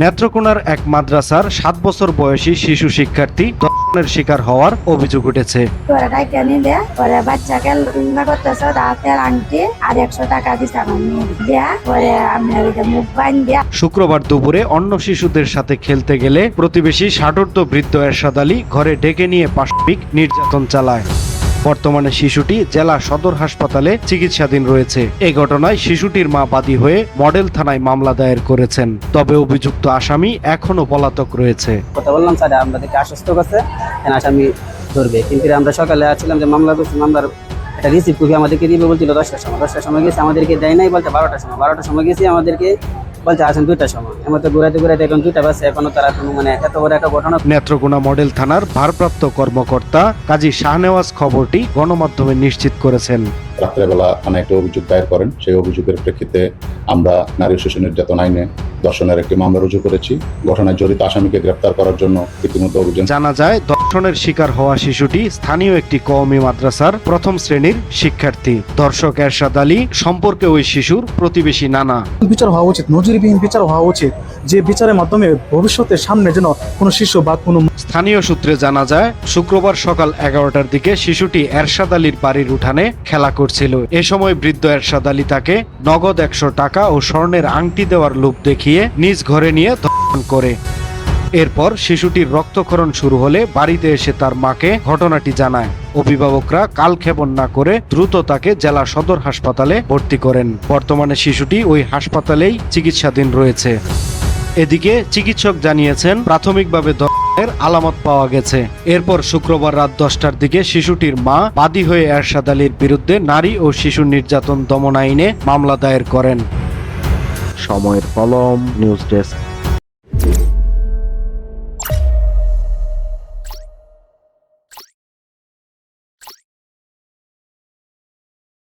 নেত্রকোনার এক মাদ্রাসার সাত বছর বয়সী শিশু শিক্ষার্থী ধর্ষণের শিকার হওয়ার অভিযোগ উঠেছে। করতেছে হাতের আংটি আর একশো টাকা দিছে শুক্রবার দুপুরে অন্য শিশুদের সাথে খেলতে গেলে প্রতিবেশী ষাটোর্ধ বৃদ্ধ এরশাদ আলী ঘরে ডেকে নিয়ে পাশবিক নির্যাতন চালায়। বর্তমানে শিশুটি জেলা সদর হাসপাতালে চিকিৎসাধীন রয়েছে। এই ঘটনায় শিশুটির মা বাদী হয়ে মডেল থানায় মামলা দায়ের করেছেন। তবে অভিযুক্ত আসামি এখনও পলাতক রয়েছে। কথা বললাম, স্যার আমাদেরকে আশ্বস্ত করছে আসামি ধরবে। কিন্তু আমরা সকালে আসছিলাম যে মামলা করছি, মামলার একটা রিসিভ কপি আমাদেরকে দিবে বলছিল, দশটার সময় দশটার সময় গেছে, আমাদেরকে দেয় নাই বলতে বারোটার সময়। বারোটার সময় গেছি, আমাদেরকে বলছে, আসেন দুইটার সময়। এমন তো ঘুরাতে ঘুরাতে এখন দুইটা বাসে এখনও তারা কোনো মানে এত বড় একটা ঘটনা নেত্রকোনা মডেল থানার ভারপ্রাপ্ত কর্মকর্তা কাজী শাহনেওয়াজ খবরটি গণমাধ্যমে নিশ্চিত করেছেন। রাত্রেবেলা থানায় একটা অভিযোগ দায়ের করেন। সেই অভিযোগের প্রেক্ষিতে আমরা নারী শিশু নির্যাতন আইনে দর্শনের একটি মামলা রুজু করেছি। ঘটনায় জড়িত আসামিকে গ্রেপ্তার করার জন্য ইতিমধ্যে অভিযান জানা যায় ধর্ষণের শিকার হওয়া শিশুটি স্থানীয় একটি কওমি মাদ্রাসার প্রথম শ্রেণির শিক্ষার্থী। দর্শক এরশাদ আলী সম্পর্কে ওই শিশুর প্রতিবেশী নানা। বিচার হওয়া উচিত নজিরবিহীন বিচার হওয়া উচিত। যে বিচারের মাধ্যমে ভবিষ্যতে সামনে যেন কোনো শিশু বা কোনো স্থানীয় সূত্রে জানা যায়, শুক্রবার সকাল এগারোটার দিকে শিশুটি এরশাদ আলীর বাড়ির উঠানে খেলা করছিল। এ সময় বৃদ্ধ এরশাদ আলী তাকে নগদ একশো টাকা ও স্বর্ণের আংটি দেওয়ার লোভ দেখিয়ে নিজ ঘরে নিয়ে ধর্ষণ করে। এরপর শিশুটির রক্তক্ষরণ শুরু হলে বাড়িতে এসে তার মাকে ঘটনাটি জানায়। অভিভাবকরা কালক্ষেপণ না করে দ্রুত তাকে জেলা সদর হাসপাতালে ভর্তি করেন। বর্তমানে শিশুটি ওই হাসপাতালেই চিকিৎসাধীন রয়েছে। এদিকে চিকিৎসক জানিয়েছেন, প্রাথমিকভাবে ধর্ষণের আলামত পাওয়া গেছে। এরপর শুক্রবার রাত দশটার দিকে শিশুটির মা বাদী হয়ে এরশাদ আলীর বিরুদ্ধে নারী ও শিশু নির্যাতন দমন আইনে মামলা দায়ের করেন। সময়ের কলম, নিউজ ডেস্ক।